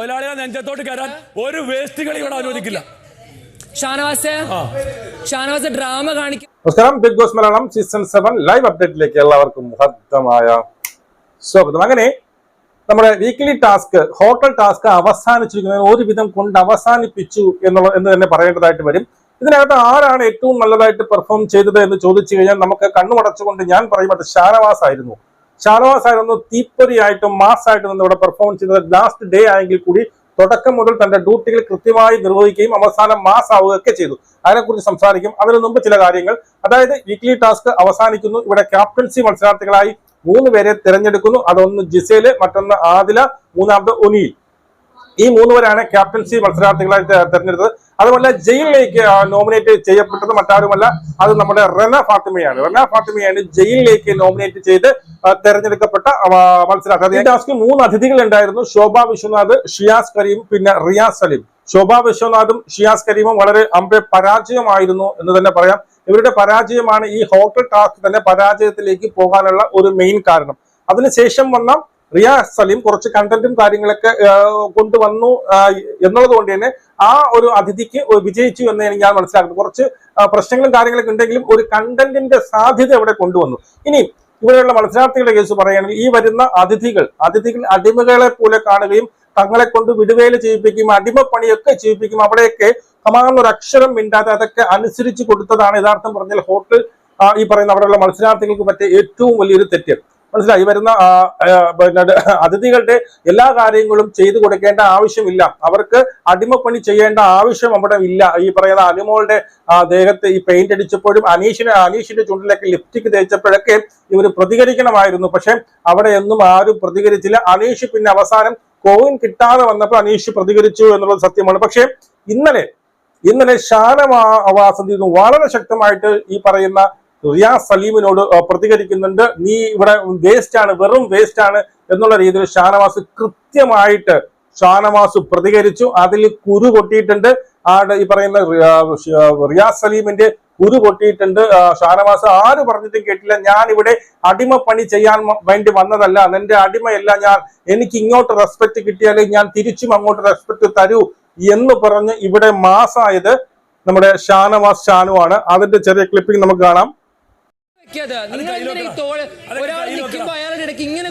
തൊഴിലാളികളെ നെഞ്ചത്തോട്ട് കയറാൻ ഒരു വേസ്റ്റുകൾ ഇവിടെ അനുവദിക്കില്ല. ഷാനവാസ് ഷാനവാസ് ഡ്രാമ കാണിക്കും നമസ്കാരം Big Boss Malayalam season seven live അപ്ഡേറ്റിലേക്ക് എല്ലാവർക്കും ഹർദ്ദമായ സ്വാഗതം. അങ്ങനെ നമ്മുടെ വീക്ക്ലി ടാസ്ക് ഹോട്ടൽ ടാസ്ക് അവസാനിച്ചിരിക്കുന്നത് ഒരുവിധം കൊണ്ട് അവസാനിപ്പിച്ചു എന്നുള്ള എന്ന് തന്നെ പറയേണ്ടതായിട്ട് വരും. ഇതിനകത്ത് ആരാണ് ഏറ്റവും നല്ലതായിട്ട് പെർഫോം ചെയ്തത് എന്ന് ചോദിച്ചു കഴിഞ്ഞാൽ നമുക്ക് കണ്ണുമടച്ചുകൊണ്ട് ഞാൻ പറയും അത് ഷാനവാസ് ആയിരുന്നു. ഷാനവാസ് ആയിരുന്നു തീപ്പൊരിയായിട്ടും മാസായിട്ടും നിന്ന് ഇവിടെ പെർഫോം ചെയ്തത് ലാസ്റ്റ് ഡേ ആയെങ്കിൽ കൂടി തുടക്കം മുതൽ തന്റെ ഡ്യൂട്ടികൾ കൃത്യമായി നിർവഹിക്കുകയും അവസാനം മാസ് ആവുകയൊക്കെ ചെയ്തു. അതിനെക്കുറിച്ച് സംസാരിക്കും. അതിനു മുമ്പ് ചില കാര്യങ്ങൾ. അതായത് വീക്ക്ലി ടാസ്ക് അവസാനിക്കുന്നു. ഇവിടെ ക്യാപ്റ്റൻസി മത്സരാർത്ഥികളായി മൂന്ന് പേരെ തിരഞ്ഞെടുക്കുന്നു. അതൊന്ന് ജിസേൽ മറ്റൊന്ന് ആദില മൂന്നാമത് ഒനിയിൽ. ഈ മൂന്ന് പേരാണ് ക്യാപ്റ്റൻസി മത്സരാർത്ഥികളായി തെരഞ്ഞെടുത്തത്. അതുമല്ല ജയിലിലേക്ക് നോമിനേറ്റ് ചെയ്യപ്പെട്ടത് മറ്റാരുമല്ല അത് നമ്മുടെ റന ഫാത്തിമയാണ്. റന ഫാത്തിമയാണ് ജയിലിലേക്ക് നോമിനേറ്റ് ചെയ്ത് തെരഞ്ഞെടുക്കപ്പെട്ട മത്സരാർത്ഥി ഈ ടാസ്കിൽ മൂന്ന് അതിഥികൾ ഉണ്ടായിരുന്നു ശോഭ വിശ്വനാഥ് ഷിയാസ് കരീം പിന്നെ റിയാസ് സലീം. ശോഭ വിശ്വനാഥും ഷിയാസ് കരീമും വളരെ അമ്പെ പരാജയമായിരുന്നു എന്ന് തന്നെ പറയാം. ഇവരുടെ പരാജയമാണ് ഈ ഹോട്ടൽ ടാസ്ക് തന്നെ പരാജയത്തിലേക്ക് പോകാനുള്ള ഒരു മെയിൻ കാരണം. അതിനുശേഷം വന്ന റിയാസ് സലീം കുറച്ച് കണ്ടന്റും കാര്യങ്ങളൊക്കെ കൊണ്ടുവന്നു എന്നുള്ളത് കൊണ്ട് തന്നെ ആ ഒരു അതിഥിക്ക് വിജയിച്ചു എന്ന് ഞാൻ മനസ്സിലാക്കുന്നത് കുറച്ച് പ്രശ്നങ്ങളും കാര്യങ്ങളൊക്കെ ഉണ്ടെങ്കിലും ഒരു കണ്ടന്റിന്റെ സാധ്യത ഇവിടെ കൊണ്ടുവന്നു. ഇനി ഇവിടെയുള്ള മത്സരാർത്ഥികളുടെ കേസ് പറയുകയാണെങ്കിൽ ഈ വരുന്ന അതിഥികൾ അതിഥികൾ അടിമകളെ പോലെ കാണുകയും തങ്ങളെ കൊണ്ട് വിടുവേല ചെയ്യിപ്പിക്കും അടിമപ്പണിയൊക്കെ ചെയ്യിപ്പിക്കും അവിടെയൊക്കെ സമാനൊരു അക്ഷരം മിണ്ടാതെ അതൊക്കെ അനുസരിച്ച് കൊടുത്തതാണ് യഥാർത്ഥം പറഞ്ഞാൽ ഹോട്ടൽ ഈ പറയുന്ന അവിടെയുള്ള മത്സരാർത്ഥികൾക്ക് പറ്റിയ ഏറ്റവും വലിയൊരു തെറ്റ്. മനസ്സിലായി. വരുന്ന പിന്നെ അതിഥികളുടെ എല്ലാ കാര്യങ്ങളും ചെയ്തു കൊടുക്കേണ്ട ആവശ്യമില്ല. അവർക്ക് അടിമപ്പണി ചെയ്യേണ്ട ആവശ്യം അവിടെ ഇല്ല. ഈ പറയുന്ന അനുമോളുടെ ദേഹത്ത് ഈ പെയിന്റ് അടിച്ചപ്പോഴും അനീഷിന് അനീഷിന്റെ ചുണ്ടിലേക്ക് ലിപ്സ്റ്റിക് തേച്ചപ്പോഴൊക്കെ ഇവർ പ്രതികരിക്കണമായിരുന്നു. പക്ഷെ അവിടെ ഒന്നും ആരും പ്രതികരിച്ചില്ല. അനീഷ് പിന്നെ അവസാനം കോയിൻ കിട്ടാതെ വന്നപ്പോൾ അനീഷ് പ്രതികരിച്ചു എന്നുള്ളത് സത്യമാണ്. പക്ഷെ ഇന്നലെ ഇന്നലെ എന്ത് വളരെ ശക്തമായിട്ട് ഈ പറയുന്ന റിയാസ് സലീമിനോട് പ്രതികരിക്കുന്നുണ്ട്. നീ ഇവിടെ വേസ്റ്റ് ആണ് വെറും വേസ്റ്റ് ആണ് എന്നുള്ള രീതിയിൽ ഷാനവാസ് കൃത്യമായിട്ട് ഷാനവാസ് പ്രതികരിച്ചു. അതിൽ കുരു കൊട്ടിയിട്ടുണ്ട് ആടെ ഈ പറയുന്ന റിയാ- റിയാസ് സലീമിന്റെ കുരു കൊട്ടിയിട്ടുണ്ട് ഷാനവാസ് ആര് പറഞ്ഞിട്ടും കേട്ടില്ല. ഞാൻ ഇവിടെ അടിമ പണി ചെയ്യാൻ വേണ്ടി വന്നതല്ല. എന്റെ അടിമയല്ല ഞാൻ. എനിക്ക് ഇങ്ങോട്ട് റെസ്പെക്ട് കിട്ടിയാലേ ഞാൻ തിരിച്ചും അങ്ങോട്ട് റെസ്പെക്ട് തരൂ എന്ന് പറഞ്ഞ് ഇവിടെ മാസായത് നമ്മുടെ ഷാനവാസ് ഷാനു ആണ് അതിന്റെ ചെറിയ ക്ലിപ്പിംഗ് നമുക്ക് കാണാം. ഒരാൾ നിൽക്കുമ്പോ. അയാളുടെ ഇടയ്ക്ക് ഇങ്ങനെ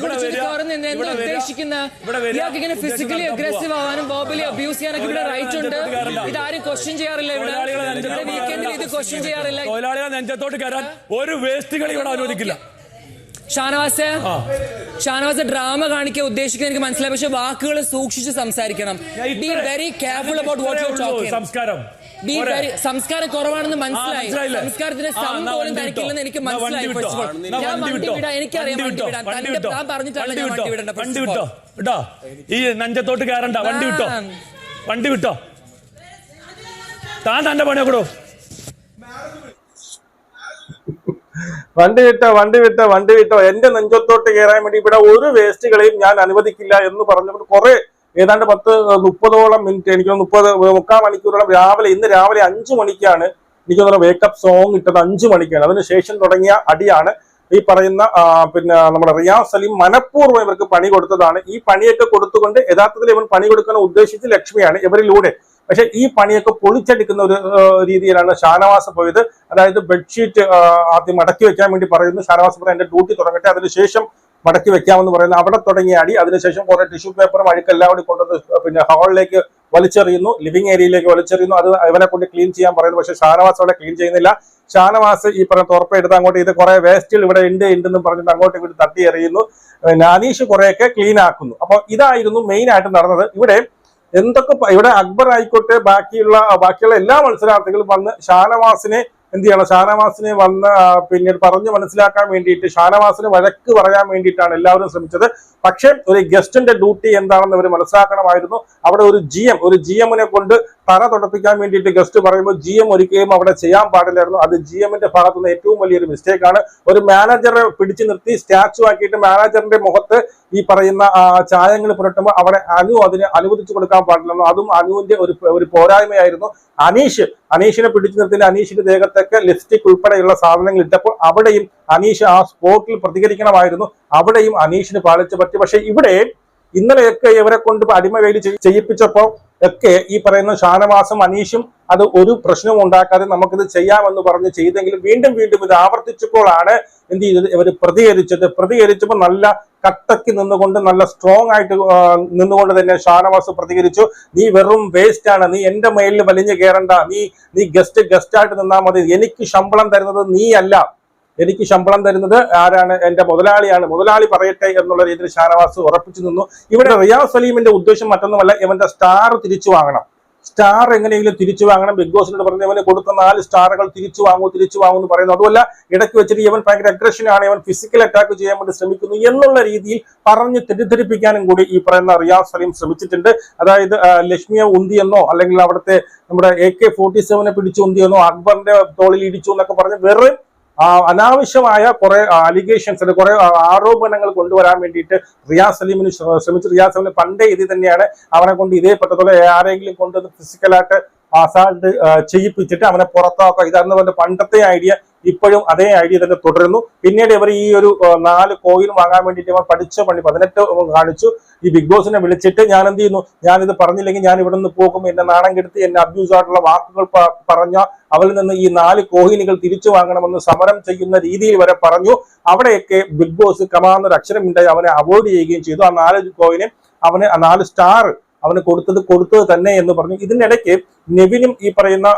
ഉദ്ദേശിക്കുന്ന? ഇയാൾക്ക് ഇങ്ങനെ ഫിസിക്കലി അഗ്രസീവ് ആവാനും ബോബലി അബ്യൂസ് ചെയ്യാനൊക്കെ ഇവിടെ റൈറ്റ് ഉണ്ട്. ഇതാരും ക്വസ്റ്റ്യൻ ചെയ്യാറില്ല ഇവിടെ. വീക്കെൻഡിൽ ഇത് ക്വസ്റ്റ്യൻ ചെയ്യാറില്ല. തൊഴിലാളികളെ നെഞ്ചത്തോട്ട് കയറാൻ ഒരു വേസ്റ്റുകൾ ഇവിടെ അനുവദിക്കില്ല. ഷാനവാസ്. ഷാനവാസ് ഡ്രാമ കാണിക്കാൻ ഉദ്ദേശിക്കുന്നത് എനിക്ക് മനസ്സിലായി. പക്ഷെ വാക്കുകൾ സൂക്ഷിച്ച് സംസാരിക്കണം. Be very careful about what you ഇത്രയേ ഉള്ളൂ ടോക്കിംഗ് സംസ്കാരം. ബി വെരി സംസ്കാരം കുറവാണെന്ന് മനസ്സിലായി. സംസ്കാരത്തിന്റെ സം പോലും വണ്ടി തനിക്കില്ലെന്ന് എനിക്ക് മനസ്സിലായി. ഞാൻ വണ്ടി വിടാം എനിക്കറിയാം വണ്ടി വിടാൻ. തന്റെ. ഞാൻ പറഞ്ഞിട്ടല്ല വണ്ടി ഞാൻ വണ്ടി വിടേണ്ട വണ്ടി വിട്ടോ. കേട്ടോ ഈ നഞ്ചത്തോട്ട് കയറണ്ട. വണ്ടി വിട്ടോ. വണ്ടി വിട്ടോ. താൻ തന്റെ പണിയൊക്കെടോ വണ്ടി വിട്ടോ വണ്ടി വിട്ടോ വണ്ടി വിട്ടോ. എന്റെ നെഞ്ചത്തോട്ട് കയറാൻ വേണ്ടി ഇവിടെ ഒരു വേസ്റ്റുകളെയും ഞാൻ അനുവദിക്കില്ല എന്ന് പറഞ്ഞുകൊണ്ട് കുറെ ഏതാണ്ട് പത്ത് മുപ്പതോളം മിനിറ്റ് എനിക്ക് മുപ്പത് മുക്കാൽ മണിക്കൂറോളം രാവിലെ ഇന്ന് രാവിലെ അഞ്ചു മണിക്കാണ് എനിക്ക് തോന്നുന്നത് വേക്കപ്പ് സോങ് ഇട്ടത് അഞ്ചു മണിക്കാണ്. അതിനുശേഷം തുടങ്ങിയ അടിയാണ് ഈ പറയുന്ന പിന്നെ നമ്മുടെ റിയാസ് സലീം മനഃപൂർവം ഇവർക്ക് പണി കൊടുത്തതാണ്. ഈ പണിയൊക്കെ കൊടുത്തുകൊണ്ട് യഥാർത്ഥത്തിൽ ഇവൻ പണി കൊടുക്കാൻ ഉദ്ദേശിച്ച് ലക്ഷ്മിയാണ് ഇവരിലൂടെ. പക്ഷെ ഈ പണിയൊക്കെ പൊളിച്ചെടുക്കുന്ന ഒരു രീതിയിലാണ് ഷാനവാസ് പോയത്. അതായത് ബെഡ്ഷീറ്റ് ആദ്യം മടക്കി വെക്കാൻ വേണ്ടി പറയുന്നു. ഷാനവാസ് പറയുന്നത് എന്റെ ഡ്യൂട്ടി തുടങ്ങട്ടെ. അതിനുശേഷം മടക്കി വെക്കാമെന്ന് പറയുന്നു അവിടെ തുടങ്ങിയ അടി. അതിനുശേഷം കുറെ ടിഷ്യൂ പേപ്പറും അഴുക്കെല്ലാം കൂടി കൊണ്ടുവന്ന് പിന്നെ ഹാളിലേക്ക് വലിച്ചെറിയുന്നു. ലിവിംഗ് ഏരിയയിലേക്ക് വലിച്ചെറിയുന്നു. അത് ഇവനെ കൊണ്ട് ക്ലീൻ ചെയ്യാൻ പറയുന്നു. പക്ഷെ ഷാനവാസ് അവിടെ ക്ലീൻ ചെയ്യുന്നില്ല. ഷാനവാസ് ഈ പറഞ്ഞ തുറപ്പ് എടുത്ത് അങ്ങോട്ട് ഇത് കുറെ വേസ്റ്റിൽ ഇവിടെ ഉണ്ട് എന്ന് പറഞ്ഞിട്ട് അങ്ങോട്ട് ഇങ്ങോട്ട് തട്ടി എറിയുന്നു. നാനീഷ് കുറെയൊക്കെ ക്ലീൻ ആക്കുന്നു. അപ്പോൾ ഇതായിരുന്നു മെയിൻ ആയിട്ട് നടന്നത്. ഇവിടെ എന്തൊക്കെ ഇവിടെ അക്ബർ ആയിക്കോട്ടെ ബാക്കിയുള്ള ബാക്കിയുള്ള എല്ലാ മത്സരാർത്ഥികളും വന്ന് ഷാനവാസിനെ എന്ത് ചെയ്യണം? ഷാനവാസിനെ വന്ന് പിന്നെ പറഞ്ഞു മനസ്സിലാക്കാൻ വേണ്ടിയിട്ട് ഷാനവാസിന് വഴക്ക് പറയാൻ വേണ്ടിയിട്ടാണ് എല്ലാവരും ശ്രമിച്ചത്. പക്ഷേ ഒരു ഗസ്റ്റിന്റെ ഡ്യൂട്ടി എന്താണെന്ന് അവർ മനസ്സിലാക്കണമായിരുന്നു. അവിടെ ഒരു ജി ഒരു ജി കൊണ്ട് തറ തുടപ്പിക്കാൻ വേണ്ടിയിട്ട് ഗസ്റ്റ് പറയുമ്പോൾ ജി എം ഒരിക്കലും അവിടെ ചെയ്യാൻ പാടില്ലായിരുന്നു. അത് ജി എമ്മിന്റെ ഭാഗത്തുനിന്ന് ഏറ്റവും വലിയൊരു മിസ്റ്റേക്ക് ആണ്. ഒരു മാനേജറെ പിടിച്ചു നിർത്തി സ്റ്റാച്ചു ആക്കിയിട്ട് മാനേജറിന്റെ മുഖത്ത് ഈ പറയുന്ന ചായങ്ങൾ പുരട്ടുമ്പോൾ അവിടെ അനു അതിനെ അനുവദിച്ചു കൊടുക്കാൻ പാടില്ലായിരുന്നു. അതും അനുവിന്റെ ഒരു ഒരു പോരായ്മയായിരുന്നു. അനീഷ് അനീഷിനെ പിടിച്ചു നിർത്തി അനീഷിന്റെ ദേഹത്തൊക്കെ ലിപ്സ്റ്റിക് ഉൾപ്പെടെയുള്ള സാധനങ്ങൾ ഇട്ടപ്പോൾ അവിടെയും അനീഷ് ആ സ്പോട്ടിൽ പ്രതികരിക്കണമായിരുന്നു. അവിടെയും അനീഷിന് പാലിച്ചു പറ്റി. പക്ഷെ ഇവിടെ ഇന്നലെയൊക്കെ ഇവരെ കൊണ്ട് അടിമവേലി അടിമ വേലി ചെയ്- ചെയ്യിപ്പിച്ചപ്പോ ഒക്കെ ഈ പറയുന്ന ഷാനവാസും അനീഷും അത് ഒരു പ്രശ്നവും ഉണ്ടാക്കാതെ നമുക്കിത് ചെയ്യാമെന്ന് പറഞ്ഞ് ചെയ്തെങ്കിലും വീണ്ടും വീണ്ടും ഇത് ആവർത്തിച്ചപ്പോഴാണ് എന്ത് ചെയ്തത്? ഇവർ പ്രതികരിച്ചത്. പ്രതികരിച്ചപ്പോൾ നല്ല കട്ടക്ക് നിന്നുകൊണ്ട് നല്ല സ്ട്രോങ് ആയിട്ട് നിന്നുകൊണ്ട് തന്നെ ഷാനവാസ് പ്രതികരിച്ചു. നീ വെറും വേസ്റ്റ് ആണ്. നീ എന്റെ മേലിൽ വലിഞ്ഞു കയറണ്ട നീ നീ ഗസ്റ്റ് ഗസ്റ്റായിട്ട് നിന്നാൽ മതി. എനിക്ക് ശമ്പളം തരുന്നത് നീ അല്ല എനിക്ക് ശമ്പളം തരുന്നത് ആരാണ്? എന്റെ മുതലാളിയാണ്. മുതലാളി പറയട്ടെ എന്നുള്ള രീതിയിൽ ഷാനവാസ് ഉറപ്പിച്ചു നിന്നു. ഇവിടെ റിയാസ് സലീമിന്റെ ഉദ്ദേശം മറ്റൊന്നുമല്ല ഇവന്റെ സ്റ്റാർ തിരിച്ചു വാങ്ങണം. സ്റ്റാർ എങ്ങനെയെങ്കിലും തിരിച്ചു വാങ്ങണം. ബിഗ് ബോസിനോട് പറഞ്ഞ ഇവന് കൊടുത്ത നാല് സ്റ്റാറുകൾ തിരിച്ചു വാങ്ങൂ തിരിച്ചു വാങ്ങൂ എന്ന് പറയുന്നു. അതുമല്ല ഇടയ്ക്ക് വെച്ചിട്ട് ഇവൻ ഭയങ്കര അഗ്രഷനാണ് ഇവൻ ഫിസിക്കൽ അറ്റാക്ക് ചെയ്യാൻ വേണ്ടി ശ്രമിക്കുന്നു എന്നുള്ള രീതിയിൽ പറഞ്ഞ് തെറ്റിദ്ധരിപ്പിക്കാനും കൂടി ഈ പറയുന്ന റിയാസ് സലീം ശ്രമിച്ചിട്ടുണ്ട്. അതായത് ലക്ഷ്മിയ ഉന്തിയെന്നോ അല്ലെങ്കിൽ അവിടുത്തെ നമ്മുടെ എ കെ ഫോർട്ടി സെവനെ പിടിച്ചു ഉന്തിയെന്നോ അക്ബറിന്റെ തോളിൽ ഇടിച്ചു എന്നൊക്കെ പറഞ്ഞ് വെറും അനാവശ്യമായ കുറെ അലിഗേഷൻസ് കുറെ ആരോപണങ്ങൾ കൊണ്ടുവരാൻ വേണ്ടിയിട്ട് റിയാസ് സലീമിന് ശ്രമിച്ചു റിയാസ് സലീമിന് പണ്ടേ ഇത് തന്നെയാണ് അവനെ കൊണ്ട് ഇതേ പറ്റത്തുള്ള ആരെങ്കിലും കൊണ്ടുവന്ന് ഫിസിക്കലായിട്ട് അസാൾട്ട് ചെയ്യിപ്പിച്ചിട്ട് അവനെ പുറത്താക്കുക ഇതായിരുന്നു അവന്റെ പണ്ടത്തെ ഐഡിയ. ഇപ്പോഴും അതേ ഐഡിയ തന്നെ തുടരുന്നു. പിന്നീട് ഇവർ ഈ ഒരു നാല് കോയിൻ വാങ്ങാൻ വേണ്ടിയിട്ട് ഇവർ പഠിച്ച പണി പതിനെട്ട് കാണിച്ചു. ഈ ബിഗ് ബോസിനെ വിളിച്ചിട്ട് ഞാൻ എന്ത് ചെയ്യുന്നു? ഞാനിത് പറഞ്ഞില്ലെങ്കിൽ ഞാൻ ഇവിടെ നിന്ന് പോകും. എന്നെ നാണം കെടുത്തി എന്നെ അബ്യൂസ് ആയിട്ടുള്ള വാക്കുകൾ പറഞ്ഞ അവരിൽ നിന്ന് ഈ നാല് കോഹിനികൾ തിരിച്ചു വാങ്ങണമെന്ന് സമരം ചെയ്യുന്ന രീതിയിൽ വരെ പറഞ്ഞു. അവിടെയൊക്കെ ബിഗ് ബോസ് കമാന്നൊരു അക്ഷരം ഉണ്ടായി അവനെ അവോയ്ഡ് ചെയ്യുകയും ചെയ്തു. ആ നാല് കോഹിനെ അവന് ആ നാല് സ്റ്റാർ അവന് കൊടുത്തത് കൊടുത്തത് തന്നെ എന്ന് പറഞ്ഞു. ഇതിനിടയ്ക്ക് നെവിനും ഈ പറയുന്ന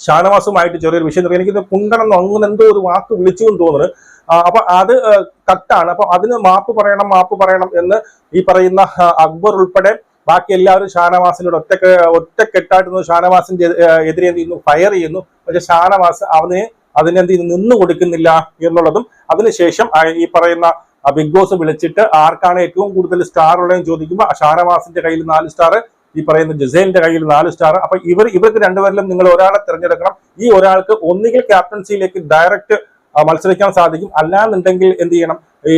ഷാനവാസുമായിട്ട് ചെറിയൊരു വിഷയം തുടങ്ങി. എനിക്കിത് കുണ്ടനെന്നോ അങ്ങനെ എന്തോ ഒരു വാക്ക് വിളിച്ചു തോന്നുന്നു. അപ്പൊ അത് കട്ടാണ്. അപ്പൊ അതിന് മാപ്പ് പറയണം മാപ്പ് പറയണം എന്ന് ഈ പറയുന്ന അക്ബർ ഉൾപ്പെടെ ബാക്കി എല്ലാവരും ഷാനവാസിനോട് ഒറ്റ ഒറ്റക്കെട്ടായിട്ട് ഷാനവാസിന്റെ എതിരെ എന്ത് ചെയ്യുന്നു? ഫയർ ചെയ്യുന്നു. പക്ഷെ ഷാനവാസ് അവന് അതിനെന്ത് ചെയ്യുന്നു? നിന്ന് കൊടുക്കുന്നില്ല എന്നുള്ളതും അതിനുശേഷം ഈ പറയുന്ന ബിഗ് ബോസ് വിളിച്ചിട്ട് ആർക്കാണ് ഏറ്റവും കൂടുതൽ സ്റ്റാർ ഉള്ളതെന്ന് ചോദിക്കുമ്പോൾ ഷാനവാസിന്റെ കയ്യിൽ നാല് സ്റ്റാർ ഈ പറയുന്ന ജസേലിന്റെ കയ്യിൽ നാല് സ്റ്റാർ അപ്പൊ ഇവർ ഇവർക്ക് രണ്ടുപേരിലും നിങ്ങൾ ഒരാളെ തിരഞ്ഞെടുക്കണം. ഈ ഒരാൾക്ക് ഒന്നുകിൽ ക്യാപ്റ്റൻസിയിലേക്ക് ഡയറക്റ്റ് മത്സരിക്കാൻ സാധിക്കും. അല്ലാന്നുണ്ടെങ്കിൽ എന്ത് ചെയ്യണം? ഈ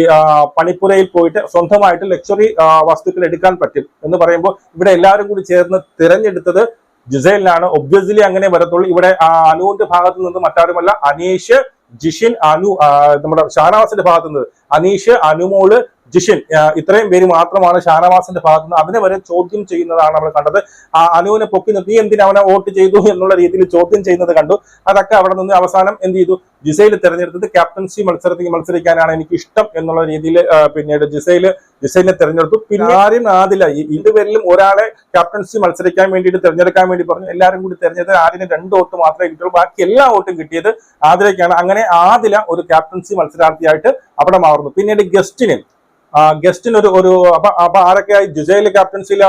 പണിപ്പുരയിൽ പോയിട്ട് സ്വന്തമായിട്ട് ലക്ഷറി വസ്തുക്കൾ എടുക്കാൻ പറ്റും എന്ന് പറയുമ്പോൾ ഇവിടെ എല്ലാവരും കൂടി ചേർന്ന് തിരഞ്ഞെടുത്തത് ജുസൈലിനാണ്. ഒബ്വിയസ്ലി അങ്ങനെ വരത്തുള്ളൂ. ഇവിടെ അനുവിന്റെ ഭാഗത്ത് നിന്ന് മറ്റാരുമല്ല അനീഷ് ജിഷിൻ അനു നമ്മുടെ ഷാനവാസിന്റെ ഭാഗത്തുനിന്ന് അനീഷ് അനുമോൾ ജിഷിൻ ഇത്രയും പേര് മാത്രമാണ് ഷാനവാസിന്റെ ഭാഗത്ത് നിന്ന് അതിനെ വരെ ചോദ്യം ചെയ്യുന്നതാണ് നമ്മൾ കണ്ടത്. ആ അനുവിനെ പൊക്കി നീ എന്തിനാ അവനെ വോട്ട് ചെയ്തു എന്നുള്ള രീതിയിൽ ചോദ്യം ചെയ്യുന്നത് കണ്ടു. അതൊക്കെ അവിടെ നിന്ന് അവസാനം എന്ത് ചെയ്തു? ജിസയിൽ തെരഞ്ഞെടുത്തത് ക്യാപ്റ്റൻസി മത്സരത്തിൽ മത്സരിക്കാനാണ് എനിക്ക് ഇഷ്ടം എന്നുള്ള രീതിയിൽ പിന്നീട് ജിസയിൽ ജിസൈലിനെ തെരഞ്ഞെടുത്തു. പിന്നെ ആരും ആദില്ല ഈ ഇതുവരിലും ഒരാളെ ക്യാപ്റ്റൻസി മത്സരിക്കാൻ വേണ്ടിയിട്ട് തെരഞ്ഞെടുക്കാൻ വേണ്ടി പറഞ്ഞു. എല്ലാവരും കൂടി തെരഞ്ഞെടുത്ത് ആദ്യം രണ്ട് വോട്ട് മാത്രമേ കിട്ടുള്ളൂ. ബാക്കി എല്ലാ വോട്ടും കിട്ടിയത് ആദിലേക്കാണ് അങ്ങനെ ആദില ഒരു ക്യാപ്റ്റൻസി മത്സരാർത്ഥിയായിട്ട് അവിടെ മാറുന്നു. പിന്നീട് ഗസ്റ്റിന് ഗസ്റ്റിന് ഒരു ഒരു അപ്പൊ അപ്പൊ ആരൊക്കെയായി? ജുസൈൽ ക്യാപ്റ്റൻസിയിൽ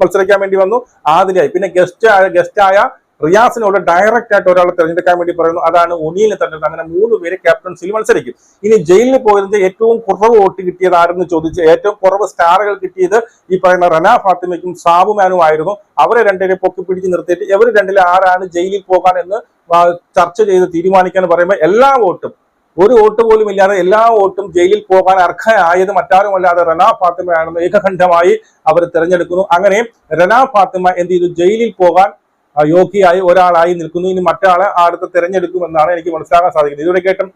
മത്സരിക്കാൻ വേണ്ടി വന്നു. ആദിലായി പിന്നെ ഗസ്റ്റ് ഗസ്റ്റായ റിയാസിനോട് ഡയറക്റ്റ് ആയിട്ട് ഒരാളെ തിരഞ്ഞെടുക്കാൻ വേണ്ടി പറയുന്നു. അതാണ് ഒനിയിനെ തെരഞ്ഞെടുത്തത് അങ്ങനെ മൂന്ന് പേര് ക്യാപ്റ്റൻസിൽ മത്സരിക്കും. ഇനി ജയിലിൽ പോയത് ഏറ്റവും കുറവ് വോട്ട് കിട്ടിയത് ആരെന്ന് ചോദിച്ച് ഏറ്റവും കുറവ് സ്റ്റാറുകൾ കിട്ടിയത് ഈ പറയുന്ന റന ഫാത്തിമയ്ക്കും സാബുമാനും ആയിരുന്നു. അവരെ രണ്ടുപേരെ പൊക്കി പിടിച്ച് നിർത്തിയിട്ട് ഇവർ രണ്ടിലെ ആരാണ് ജയിലിൽ പോകാൻ എന്ന് ചർച്ച ചെയ്ത് തീരുമാനിക്കാൻ പറയുമ്പോൾ എല്ലാ വോട്ടും ഒരു വോട്ട് പോലും ഇല്ലാതെ എല്ലാ വോട്ടും ജയിലിൽ പോകാൻ അർഹയായത് മറ്റാരുമല്ലാതെ റന ഫാത്തിമയാണെന്ന് ഏകകണ്ഠമായി അവർ തിരഞ്ഞെടുക്കുന്നു. അങ്ങനെ റന ഫാത്തിമ എന്ത് ചെയ്തു? ജയിലിൽ പോകാൻ യോഗ്യയായി ഒരാളായി നിൽക്കുന്നു. ഇനി മറ്റാളെ അടുത്ത് തിരഞ്ഞെടുക്കുമെന്നാണ് എനിക്ക് മനസ്സിലാക്കാൻ സാധിക്കുന്നത്. ഇതുവരെ കേട്ടും.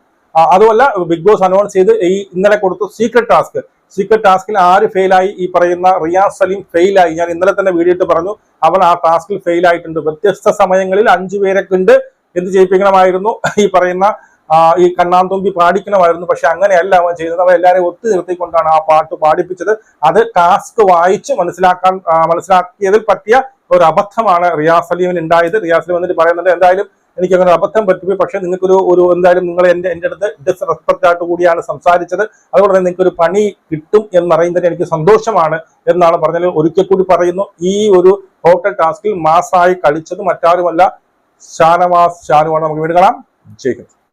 അതുമല്ല ബിഗ് ബോസ് അനൗൺസ് ചെയ്ത് ഈ ഇന്നലെ കൊടുത്തു സീക്രട്ട് ടാസ്ക് സീക്രട്ട് ടാസ്കിൽ ആര് ഫെയിലായി ഈ പറയുന്ന റിയാസ് സലീം ഫെയിലായി ഞാൻ ഇന്നലെ തന്നെ വീഡിയോ ഇട്ട് പറഞ്ഞു. അവൾ ആ ടാസ്കിൽ ഫെയിലായിട്ടുണ്ട് വ്യത്യസ്ത സമയങ്ങളിൽ അഞ്ചു പേരെ ഉണ്ട്. എന്ത് ചെയ്യിപ്പിക്കണമായിരുന്നു? ഈ പറയുന്ന ഈ കണ്ണാന്തോമ്പി പാടിക്കണമായിരുന്നു. പക്ഷെ അങ്ങനെയല്ല അവൻ ചെയ്തത്. അവൻ എല്ലാവരെയും ഒത്തു നിർത്തിക്കൊണ്ടാണ് ആ പാട്ട് പാടിപ്പിച്ചത്. അത് ടാസ്ക് വായിച്ച് മനസ്സിലാക്കാൻ മനസ്സിലാക്കിയതിൽ പറ്റിയ ഒരു അബദ്ധമാണ് റിയാസ് അലീമിന് ഉണ്ടായത്. റിയാസ് അലീം എന്നിട്ട് പറയുന്നുണ്ട് എന്തായാലും എനിക്ക് അങ്ങനെ അബദ്ധം പറ്റിപ്പോയി. പക്ഷെ നിങ്ങൾക്കൊരു ഒരു എന്തായാലും നിങ്ങൾ എന്റെ എന്റെ അടുത്ത് ഡിസ്റെസ്പെക്ട് ആയിട്ട് കൂടിയാണ് സംസാരിച്ചത്. അതുകൊണ്ട് തന്നെ നിങ്ങൾക്ക് ഒരു പണി കിട്ടും എന്ന് പറയുന്നതിന് എനിക്ക് സന്തോഷമാണ് എന്നാണ് പറഞ്ഞത്. ഒരിക്കൽ കൂടി പറയുന്നു ഈ ഒരു ഹോട്ടൽ ടാസ്കിൽ മാസായി കളിച്ചത് മറ്റാരുമല്ല. ഷാനവാസ് ഷാനുവാണ്. നമുക്ക് വീട് കാണാം. ജയിക്കും